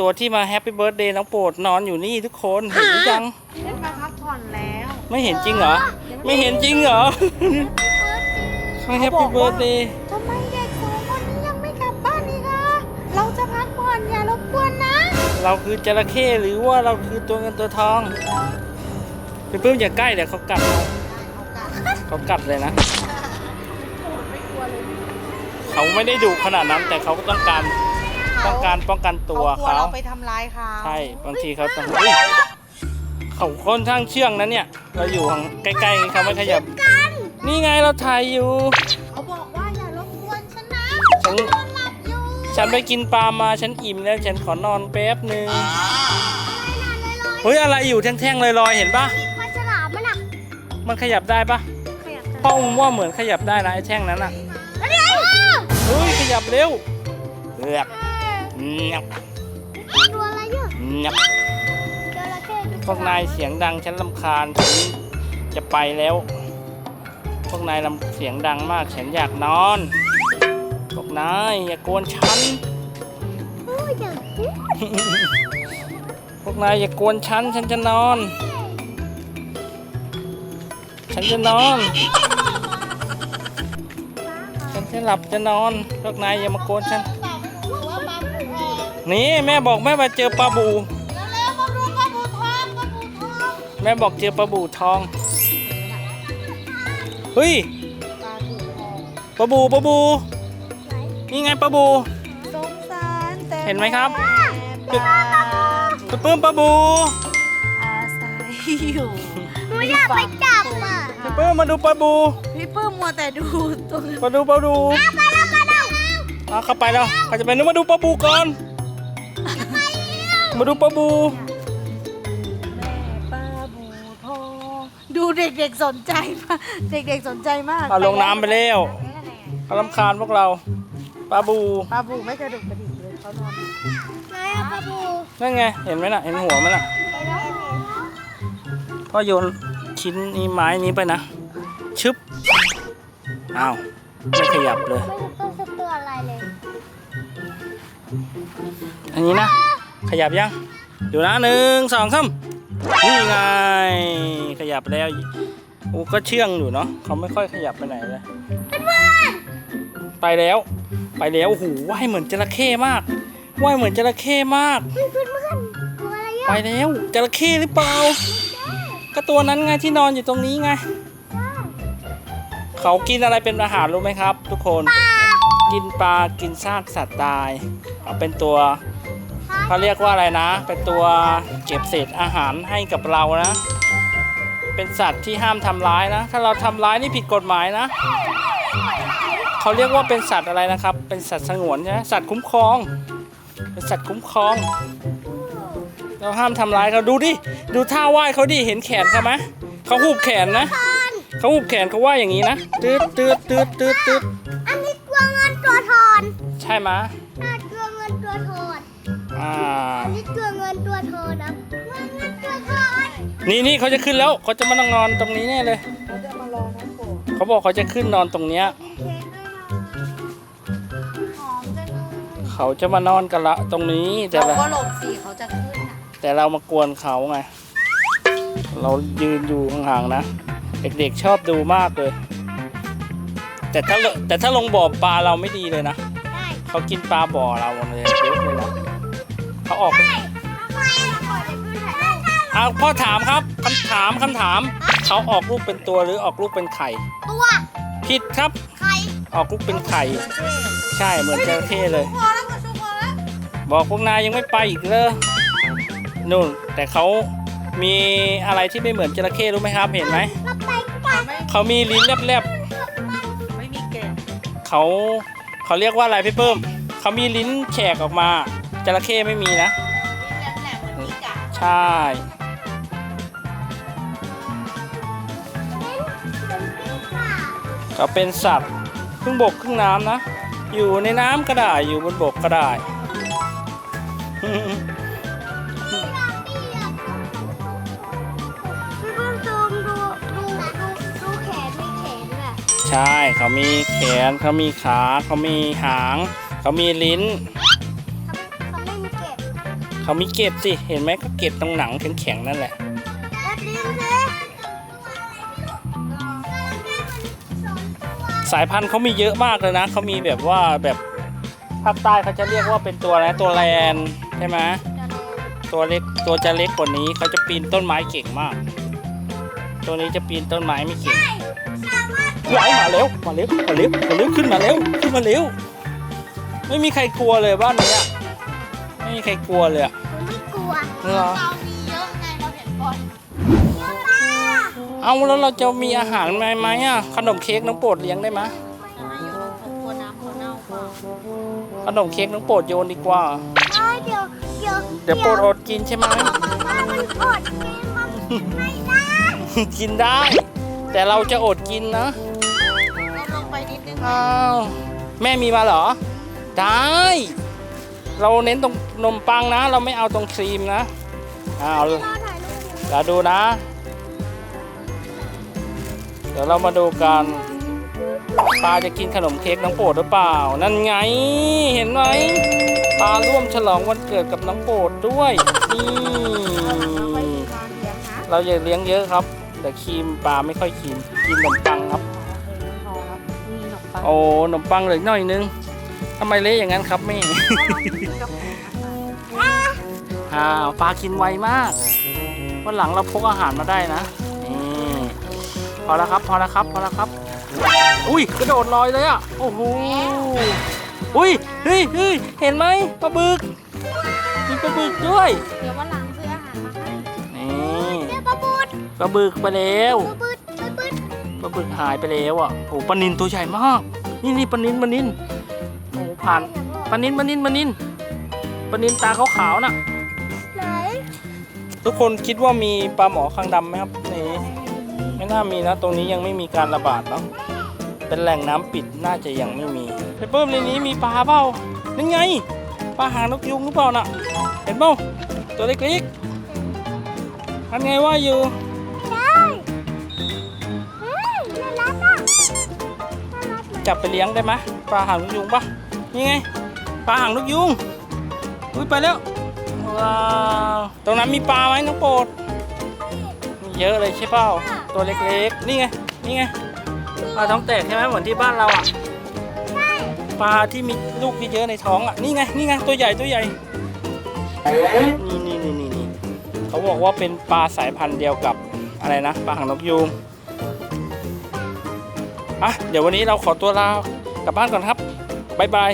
ตัวที่มาแฮปปี้เบิร์ดเดย์น้องโปรดนอนอยู่นี่ทุกคนเห็นหรือยังเล่นมาพักผ่อนแล้วไม่เห็นจริงเหรอ ไม่เห็นจริงเหรอไม่แฮปปี้เบิร์ดเดย์ทำไมเด็กสองคนนี้ยังไม่กลับบ้านอีกอะเราจะพักผ่อนอย่ารบกวนนะ เราคือจระเข้หรือว่าเราคือตัวเงินตัวทองพี่ปื้มอย่าใกล้เดี๋ยวเขากัดเราเขากัดเลยนะเขาไม่ได้ดุขนาดนั้นแต่เขาก็ต้องการ ต้องการป้องกันตัวกลัวเขา เราไปทำร้ายเขาใช่ บางทีเขาต้องเฮ้ยเขาค่อนข้างเชื่องนะเนี่ย เราอยู่ห่างใกล้ๆเขาไม่ขยับนี่ไงเราถ่ายอยู่ เขาบอกว่าอย่ารบกวนฉันนะฉันนอนหลับอยู่ฉันไปกินปลามาฉันอิ่มแล้วฉันขอนอนแป๊บหนึ่งเฮ้ยอะไรอยู่แท่งๆลอยๆเห็นปะปลาฉลามมันอะมันขยับได้ปะขยับพ่ออุ้มว่าเหมือนขยับได้นะไอ้แท่งนั้นอะอะไรเฮ้ยขยับเร็วเรียบ งับตัวอะไรเยอะงับจระเข้พวกนายเสียงดังฉันลำคาญฉันจะไปแล้ว พวกนายลำเสียงดังมากฉันอยากนอน พวกนายอย่ากวนฉัน โอ้ยอย่าพวกนายอย่ากวนฉันฉันจะนอน ฉันจะนอน ฉันจะหลับจะนอน พวกนายอย่ามากวนฉันว่าปลาบูทอง นี่แม่บอกแม่มาเจอปลาบูแล้วแล้วมาดูปลาบูทองปลาบูทองแม่บอกเจอปลาบูทอง เฮ้ยปลาบูทองปลาบูปลาบู นี่ไงปลาบู สงสารแต่เห็นไหมครับ ปลาปะปื้มปลาบูอาศัยอยู่หนูอยากไปจับอะปะปื้มมาดูปลาบูพี่ปื้มมัวแต่ดูตัวมาดูปลาดูเอาเข้าไปแล้วเขาจะไปนู้นมาดูปลาบูก่อน มาดูปลาบู แม่ปลาบูทองดูเด็กๆสนใจมากเด็กๆสนใจมากเอาลงน้ำไปแล้ว เขาลำคาญพวกเราปลาบูปลาบูไม่กระดุกกระดิกเลยเขานอนไหนอะปลาบูนั่นไงเห็นไหมน่ะเห็นหัวมันน่ะพ่อโยนชิ้นนี้ไม้นี้ไปนะชึบอ้าวไม่ขยับเลย ไม่รู้ต้นสักตัวอะไรเลย อันนี้นะ ขยับยังเดี๋ยวนะหนึ่งสองสามนี่ไงขยับแล้วโอ้ก็เชื่องอยู่เนาะเขาไม่ค่อยขยับไปไหนเลยไปแล้ว ไปแล้วโอ้โหว่ายเหมือนจระเข้มากว่ายเหมือนจระเข้มากเพื่อนเพื่อนตัวอะไรไปอะแล้วจระเข้หรือเปล่า ก็ตัวนั้นไงที่นอนอยู่ตรงนี้ไงเขากินอะไรเป็นอาหารรู้ไหมครับ ทุกคนกินปลากินซากสัตว์ตาย เอาเป็นตัว เขาเรียกว่าอะไรนะ เป็นตัวเก็บเศษอาหารให้กับเรานะ เป็นสัตว์ที่ห้ามทำร้ายนะ ถ้าเราทำร้ายนี่ผิดกฎหมายนะ เขาเรียกว่าเป็นสัตว์อะไรนะครับ เป็นสัตว์สงวนใช่ไหมสัตว์คุ้มครอง เป็นสัตว์คุ้มครอง เราห้ามทำร้ายเขาดูดิ ดูท่าว่ายเขาดิ เห็นแขนเขาไหมเขาหุบแขนนะ เขาหุบแขนเขาว่ายอย่างนี้นะตืดตืดตืดตืดตืดอันนี้ตัวเงินตัวทอน ใช่ไหม อ่าอันนี้ตัวเงินตัวทอนนะตัวเงินตัวทอนนี่นี่เขาจะขึ้นแล้วเขาจะมานั่งนอนตรงนี้แน่เลย เขาจะมารอน้องโปรดเขาบอกเขาจะขึ้นนอนตรงเนี้ยเค้กด้วยนะหอมจังเลยเขาจะมานอนกันละตรงนี้แต่เราละก็หลบสีเขาจะขึ้นอะแต่เรามากวนเขาไง เรายืนอยู่ห่างๆนะ เด็กๆชอบดูมากเลย แต่ถ้าแต่ถ้าลงบ่อปลาเราไม่ดีเลยนะ ได้เขากินปลาบ่อเราหมดเลยเยอะเลยนะ เขาออกเป็นทำไมอะขายรูปเอาพ่อถามครับคำถามคำถาม เขาออกลูกเป็นตัวหรือออกลูกเป็นไข่ ตัวผิดครับ ไข่ออกลูกเป็นไข่ ใช่เหมือนจระเข้เลย พอแล้วก็ชุบพอแล้วบอกพวกนายยังไม่ไปอีกเลยนู่นแต่เขามีอะไรที่ไม่เหมือนจระเข้รู้ไหมครับเห็นไหมเราไปกันเขามีลิ้นแลบไม่มีเกล็ดๆเขาเขาเรียกว่าอะไรพี่เพิ่มเขามีลิ้นแฉกออกมา จระเข้ไม่มีนะ แหลมๆเหมือนมีกาใช่เขาเป็นสัตว์ครึ่งบกครึ่งน้ำนะ อยู่ในน้ำก็ได้ อยู่บนบกก็ได้ พี่เพิ่งซูมดูดูดูดูแขนมีแขนอะใช่ เขามีแขน เขามีขา เขามีหาง เขามีลิ้น เขามีเก็บสิ เห็นไหมก็เกล็ดตรงหนังแข็งๆนั่นแหละสายพันธุ์เขามีเยอะมากเลยนะ เขามีแบบว่าแบบภาคใต้เขาจะเรียกว่าเป็นตัวอะไรตัวแลนใช่ไหมตัวเล็กตัวจะเล็กกว่านี้เขาจะปีนต้นไม้เก่งมาก ตัวนี้จะปีนต้นไม้ไม่เก่งว้ายมาเร็วมาเร็วมาเร็วมาเร็วขึ้นมาเร็วขึ้นมาเร็วไม่มีใครกลัวเลยบ้านเนี้ย ไม่มีใครกลัวเลยอะผมไม่กลัวเหรอ เรามีเยอะไงเราเห็นบ่อยเอาแล้วเราจะมีอาหารไหมไหมอะขนมเค้กน้องโปรดเลี้ยงได้ไหมจะให้อยู่ผมกลัวน้ำเขาเน่าเปล่าขนมเค้กน้องโปรดโยนดีกว่าได้เดี๋ยวเดี๋ยวเดี๋ยวโปรดอดกินใช่ไหมถ้ามันอดกินมันไม่ได้กินได้ แต่เราจะอดกินนะลดลงไปนิดนึงอ้าวแม่มีมาเหรอ ได้ เราเน้นตรงนมปังนะ เราไม่เอาตรงครีมนะอ้าวรอถ่ายรูปอยู่เราดูนะ เดี๋ยวเรามาดูกันปลาจะกินขนมเค้กน้องโปรดหรือเปล่า นั่นไง เห็นไหมปลาร่วมฉลองวันเกิดกับน้องโปรดด้วยนี่ค่อยมีความเลี้ยงนะเราจะเลี้ยงเยอะครับ แต่ครีมปลาไม่ค่อยกินกินขนมปังครับพอครับมีขนมปังโอ้ขนมปังเหลืออกหน่อยนึง ทำไมเละอย่างนั้นครับแม่กับอ้าวปลากินไวมาก วันหลังเราพกอาหารมาได้นะนี่พอแล้วครับ พอแล้วครับ พอแล้วครับ อุ้ยกระโดดลอยเลยอะ โอ้โห อุ้ย เฮ้ยเฮ้ยเห็นไหมปลาบึก มีปลาบึกด้วย เดี๋ยววันหลังซื้ออาหารมาให้นี่เดี๋ยวปลาบูดปลาบึกไปแล้วปลาบูดปลาบูดปลาบึกหายไปแล้วอะโอ้ปลานินตัวใหญ่มาก นี่นี่ปลานินปลานินโอ้ ผ่านปลานินปลานินปลานินปลานินตาขาวๆน่ะ ไหนทุกคนคิดว่ามีปลาหมอคางดำไหมครับนี่ไม่น่ามีนะ ตรงนี้ยังไม่มีการระบาดเนาะเป็นแหล่งน้ำปิดน่าจะยังไม่มีไปเพิ่มในนี้มีปลาเปล่านี่ไงปลาหางนกยุงหรือเปล่าน่ะ เห็นเปล่าตัวเล็กๆทันไงว่าอยู่ได้เฮ้ยน่ารักอะน่ารักไหมจับไปเลี้ยงได้ไหมปลาหางนกยุงปะ นี่ไงปลาหางนกยุงอุ้ยไปแล้วว้าวตรงนั้นมีปลาไหมน้องโปรดมีเยอะเลยใช่เปล่าตัวเล็กๆ นี่ไงนี่ไงปลาท้องแตกใช่ไหมเหมือนที่บ้านเราอะปลาที่มีลูกเยอะๆในท้องอะนี่ไงนี่ไงตัวใหญ่ตัวใหญ่นี่นี่นี่นี่นี่เขาบอกว่าเป็นปลาสายพันธุ์เดียวกับอะไรนะปลาหางนกยูงอะเดี๋ยววันนี้เราขอตัวลากลับบ้านก่อนครับ บ๊ายบาย